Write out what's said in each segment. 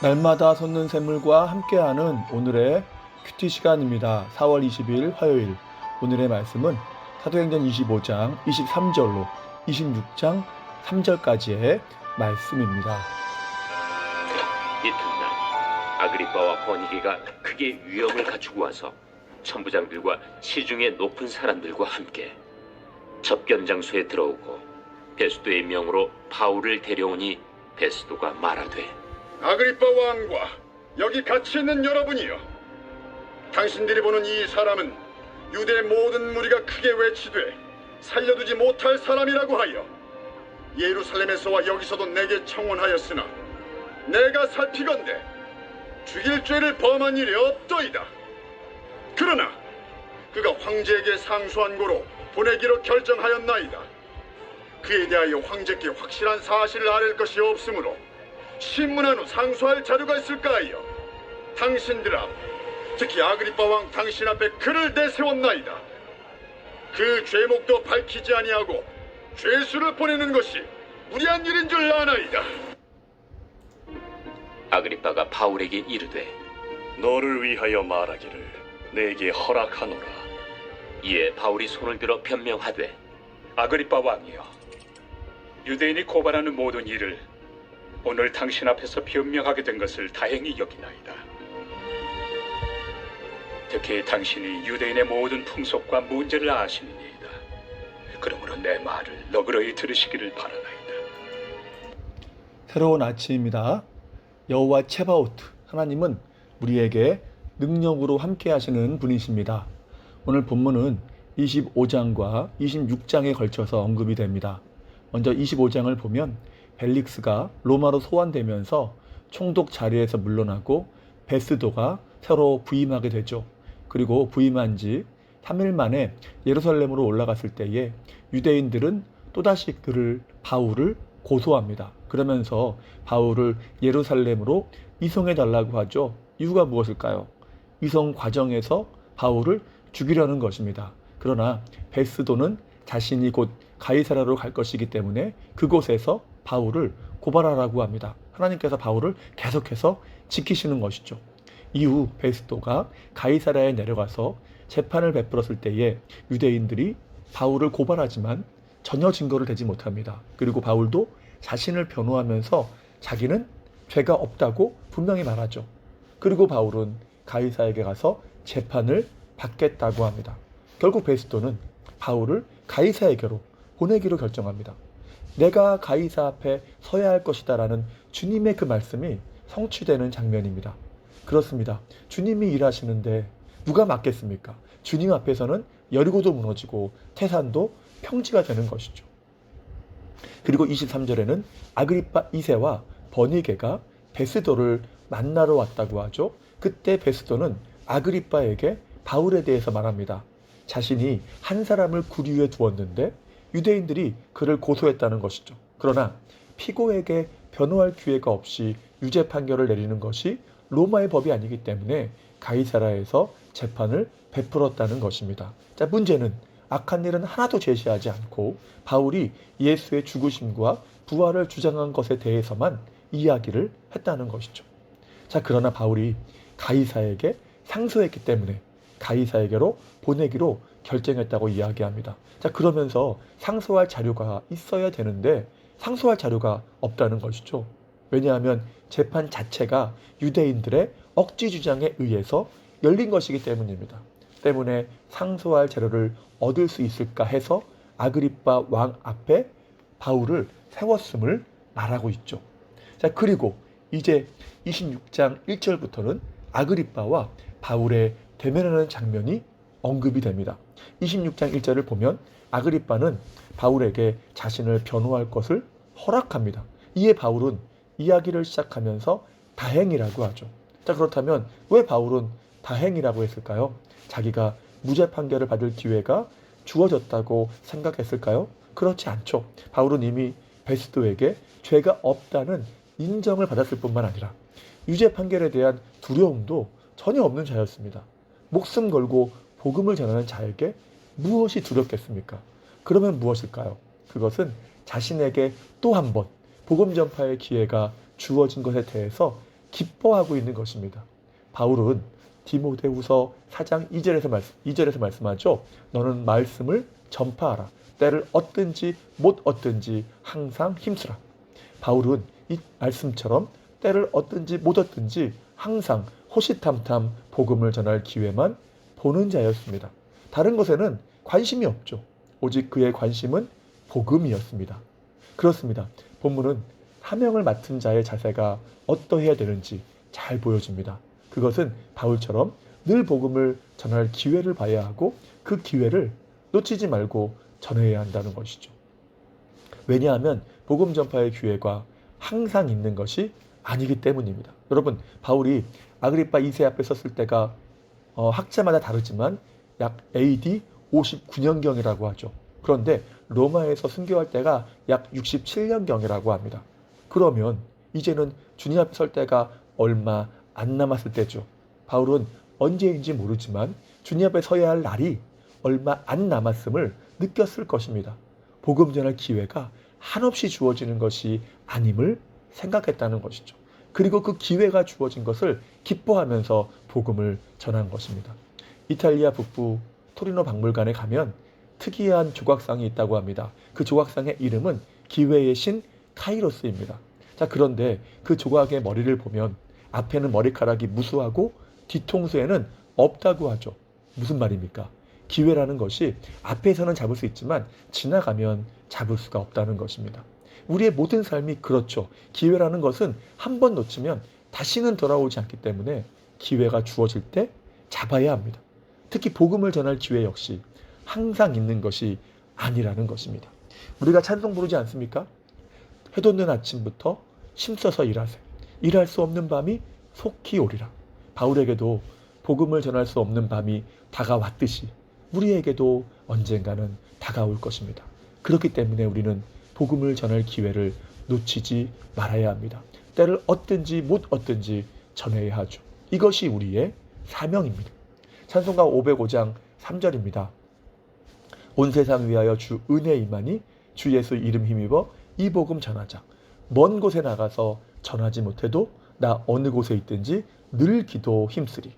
날마다 솟는 샘물과 함께하는 오늘의 큐티 시간입니다. 4월 20일 화요일 오늘의 말씀은 사도행전 25장 23절로 26장 3절까지의 말씀입니다. 이튿날 아그리빠와 버니게가 크게 위험을 갖추고 와서 천부장들과 시중의 높은 사람들과 함께 접견 장소에 들어오고 베스도의 명으로 바울을 데려오니 베스도가 말하되 아그리빠 왕과 여기 같이 있는 여러분이여. 당신들이 보는 이 사람은 유대 모든 무리가 크게 외치되 살려두지 못할 사람이라고 하여 예루살렘에서와 여기서도 내게 청원하였으나 내가 살피건대 죽일 죄를 범한 일이 없더이다. 그러나 그가 황제에게 상소한 고로 보내기로 결정하였나이다. 그에 대하여 황제께 확실한 사실을 아랠 것이 없으므로 신문한 후 상소할 자료가 있을까 하여 당신들 앞 특히 아그리빠 왕 당신 앞에 그를 내세웠나이다. 그 죄목도 밝히지 아니하고 죄수를 보내는 것이 무리한 일인 줄 아나이다. 아그리빠가 바울에게 이르되 너를 위하여 말하기를 내게 허락하노라. 이에 바울이 손을 들어 변명하되 아그리빠 왕이여 유대인이 고발하는 모든 일을 오늘 당신 앞에서 변명하게 된 것을 다행히 여기나이다. 특히 당신이 유대인의 모든 풍속과 문제를 아시니이다. 그러므로 내 말을 너그러이 들으시기를 바라나이다. 새로운 아침입니다. 여호와 체바오트 하나님은 우리에게 능력으로 함께 하시는 분이십니다. 오늘 본문은 25장과 26장에 걸쳐서 언급이 됩니다. 먼저 25장을 보면 벨릭스가 로마로 소환되면서 총독 자리에서 물러나고 베스도가 새로 부임하게 되죠. 그리고 부임한 지 3일 만에 예루살렘으로 올라갔을 때에 유대인들은 또다시 그를 바울을 고소합니다. 그러면서 바울을 예루살렘으로 이송해 달라고 하죠. 이유가 무엇일까요? 이송 과정에서 바울을 죽이려는 것입니다. 그러나 베스도는 자신이 곧 가이사라로 갈 것이기 때문에 그곳에서 바울을 고발하라고 합니다. 하나님께서 바울을 계속해서 지키시는 것이죠. 이후 베스도가 가이사라에 내려가서 재판을 베풀었을 때에 유대인들이 바울을 고발하지만 전혀 증거를 대지 못합니다. 그리고 바울도 자신을 변호하면서 자기는 죄가 없다고 분명히 말하죠. 그리고 바울은 가이사에게 가서 재판을 받겠다고 합니다. 결국 베스도는 바울을 가이사에게로 보내기로 결정합니다. 내가 가이사 앞에 서야 할 것이다라는 주님의 그 말씀이 성취되는 장면입니다. 그렇습니다. 주님이 일하시는데 누가 맡겠습니까? 주님 앞에서는 여리고도 무너지고 태산도 평지가 되는 것이죠. 그리고 23절에는 아그리파 2세와 버니게가 베스도를 만나러 왔다고 하죠. 그때 베스도는 아그리파에게 바울에 대해서 말합니다. 자신이 한 사람을 구류에 두었는데 유대인들이 그를 고소했다는 것이죠. 그러나 피고에게 변호할 기회가 없이 유죄 판결을 내리는 것이 로마의 법이 아니기 때문에 가이사라에서 재판을 베풀었다는 것입니다. 자, 문제는 악한 일은 하나도 제시하지 않고 바울이 예수의 죽으심과 부활을 주장한 것에 대해서만 이야기를 했다는 것이죠. 자, 그러나 바울이 가이사에게 상소했기 때문에 가이사에게로 보내기로 결정했다고 이야기합니다. 자, 그러면서 상소할 자료가 있어야 되는데 상소할 자료가 없다는 것이죠. 왜냐하면 재판 자체가 유대인들의 억지 주장에 의해서 열린 것이기 때문입니다. 때문에 상소할 자료를 얻을 수 있을까 해서 아그리빠 왕 앞에 바울을 세웠음을 말하고 있죠. 자, 그리고 이제 26장 1절부터는 아그리빠와 바울의 대면하는 장면이 언급이 됩니다. 26장 1절을 보면 아그리빠는 바울에게 자신을 변호할 것을 허락합니다. 이에 바울은 이야기를 시작하면서 다행이라고 하죠. 자, 그렇다면 왜 바울은 다행이라고 했을까요? 자기가 무죄 판결을 받을 기회가 주어졌다고 생각했을까요? 그렇지 않죠. 바울은 이미 베스도에게 죄가 없다는 인정을 받았을 뿐만 아니라 유죄 판결에 대한 두려움도 전혀 없는 자였습니다. 목숨 걸고 복음을 전하는 자에게 무엇이 두렵겠습니까? 그러면 무엇일까요? 그것은 자신에게 또 한 번 복음 전파의 기회가 주어진 것에 대해서 기뻐하고 있는 것입니다. 바울은 디모데후서 4장 2절에서 말씀 2절에서 말씀하죠. 너는 말씀을 전파하라. 때를 얻든지 못 얻든지 항상 힘쓰라. 바울은 이 말씀처럼 때를 얻든지 못 얻든지 항상 호시탐탐 복음을 전할 기회만 보는 자였습니다. 다른 것에는 관심이 없죠. 오직 그의 관심은 복음이었습니다. 그렇습니다. 본문은 사명을 맡은 자의 자세가 어떠해야 되는지 잘 보여줍니다. 그것은 바울처럼 늘 복음을 전할 기회를 봐야 하고 그 기회를 놓치지 말고 전해야 한다는 것이죠. 왜냐하면 복음 전파의 기회가 항상 있는 것이 아니기 때문입니다. 여러분, 바울이 아그리파 2세 앞에 섰을 때가 어, 학자마다 다르지만 약 AD 59년경이라고 하죠. 그런데 로마에서 순교할 때가 약 67년경이라고 합니다. 그러면 이제는 주님 앞에 설 때가 얼마 안 남았을 때죠. 바울은 언제인지 모르지만 주님 앞에 서야 할 날이 얼마 안 남았음을 느꼈을 것입니다. 복음 전할 기회가 한없이 주어지는 것이 아님을 생각했다는 것이죠. 그리고 그 기회가 주어진 것을 기뻐하면서 복음을 전한 것입니다. 이탈리아 북부 토리노 박물관에 가면 특이한 조각상이 있다고 합니다. 그 조각상의 이름은 기회의 신 카이로스입니다. 자, 그런데 그 조각의 머리를 보면 앞에는 머리카락이 무수하고 뒤통수에는 없다고 하죠. 무슨 말입니까? 기회라는 것이 앞에서는 잡을 수 있지만 지나가면 잡을 수가 없다는 것입니다. 우리의 모든 삶이 그렇죠. 기회라는 것은 한 번 놓치면 다시는 돌아오지 않기 때문에 기회가 주어질 때 잡아야 합니다. 특히 복음을 전할 기회 역시 항상 있는 것이 아니라는 것입니다. 우리가 찬송 부르지 않습니까? 해돋는 아침부터 힘써서 일하세. 일할 수 없는 밤이 속히 오리라. 바울에게도 복음을 전할 수 없는 밤이 다가왔듯이 우리에게도 언젠가는 다가올 것입니다. 그렇기 때문에 우리는 복음을 전할 기회를 놓치지 말아야 합니다. 때를 얻든지 못 얻든지 전해야 하죠. 이것이 우리의 사명입니다. 찬송가 505장 3절입니다. 온 세상 위하여 주 은혜 임하니 주 예수 이름 힘입어 이 복음 전하자. 먼 곳에 나가서 전하지 못해도 나 어느 곳에 있든지 늘 기도 힘쓰리.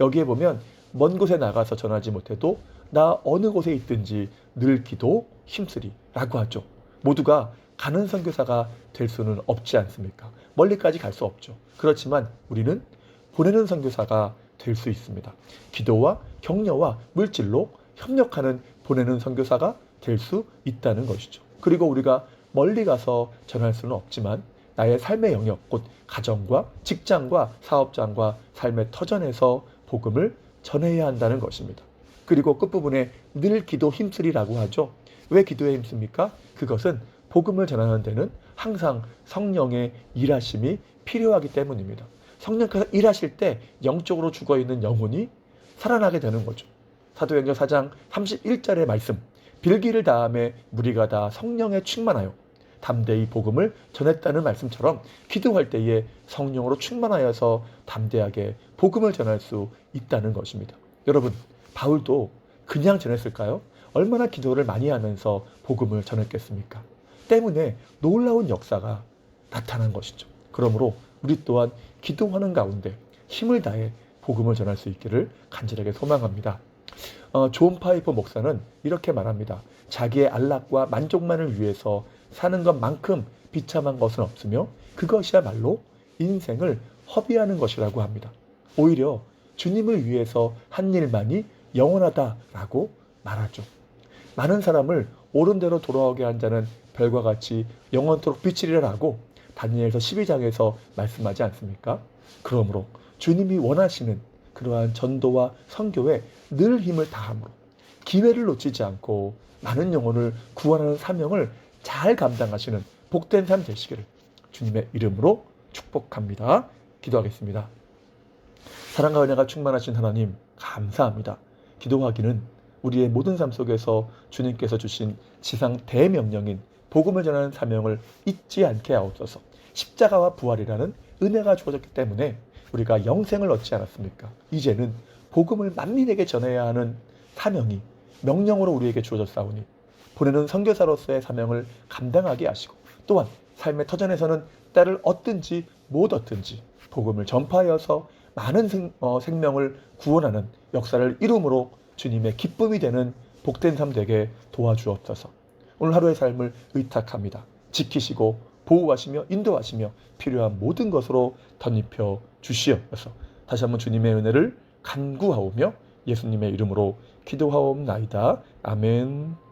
여기에 보면 먼 곳에 나가서 전하지 못해도 나 어느 곳에 있든지 늘 기도 힘쓰리라고 하죠. 모두가 가는 선교사가 될 수는 없지 않습니까? 멀리까지 갈 수 없죠. 그렇지만 우리는 보내는 선교사가 될 수 있습니다. 기도와 격려와 물질로 협력하는 보내는 선교사가 될 수 있다는 것이죠. 그리고 우리가 멀리 가서 전할 수는 없지만 나의 삶의 영역, 곧 가정과 직장과 사업장과 삶의 터전에서 복음을 전해야 한다는 것입니다. 그리고 끝부분에 늘 기도 힘쓰리라고 하죠. 왜 기도에 힘씁니까? 그것은 복음을 전하는 데는 항상 성령의 일하심이 필요하기 때문입니다. 성령께서 일하실 때 영적으로 죽어 있는 영혼이 살아나게 되는 거죠. 사도행전 4장 31절의 말씀. 빌기를 다음에 무리가 다 성령에 충만하여 담대히 복음을 전했다는 말씀처럼 기도할 때에 성령으로 충만하여서 담대하게 복음을 전할 수 있다는 것입니다. 여러분, 바울도 그냥 전했을까요? 얼마나 기도를 많이 하면서 복음을 전했겠습니까? 때문에 놀라운 역사가 나타난 것이죠. 그러므로 우리 또한 기도하는 가운데 힘을 다해 복음을 전할 수 있기를 간절하게 소망합니다. 어, 존 파이퍼 목사는 이렇게 말합니다. 자기의 안락과 만족만을 위해서 사는 것만큼 비참한 것은 없으며 그것이야말로 인생을 허비하는 것이라고 합니다. 오히려 주님을 위해서 한 일만이 영원하다라고 말하죠. 많은 사람을 옳은 대로 돌아오게 한 자는 별과 같이 영원토록 비치리라고 다니엘서 12장에서 말씀하지 않습니까? 그러므로 주님이 원하시는 그러한 전도와 선교에 늘 힘을 다함으로 기회를 놓치지 않고 많은 영혼을 구원하는 사명을 잘 감당하시는 복된 삶 되시기를 주님의 이름으로 축복합니다. 기도하겠습니다. 사랑과 은혜가 충만하신 하나님 감사합니다. 기도하기는 우리의 모든 삶 속에서 주님께서 주신 지상 대명령인 복음을 전하는 사명을 잊지 않게 하옵소서. 십자가와 부활이라는 은혜가 주어졌기 때문에 우리가 영생을 얻지 않았습니까? 이제는 복음을 만민에게 전해야 하는 사명이 명령으로 우리에게 주어졌사오니 보내는 선교사로서의 사명을 감당하게 하시고 또한 삶의 터전에서는 때를 얻든지 못 얻든지 복음을 전파하여서 많은 생, 어, 생명을 구원하는 역사를 이름으로 주님의 기쁨이 되는 복된 삶 되게 도와주옵소서. 오늘 하루의 삶을 의탁합니다. 지키시고 보호하시며 인도하시며 필요한 모든 것으로 덧입혀 주시옵소서. 다시 한번 주님의 은혜를 간구하오며 예수님의 이름으로 기도하옵나이다. 아멘.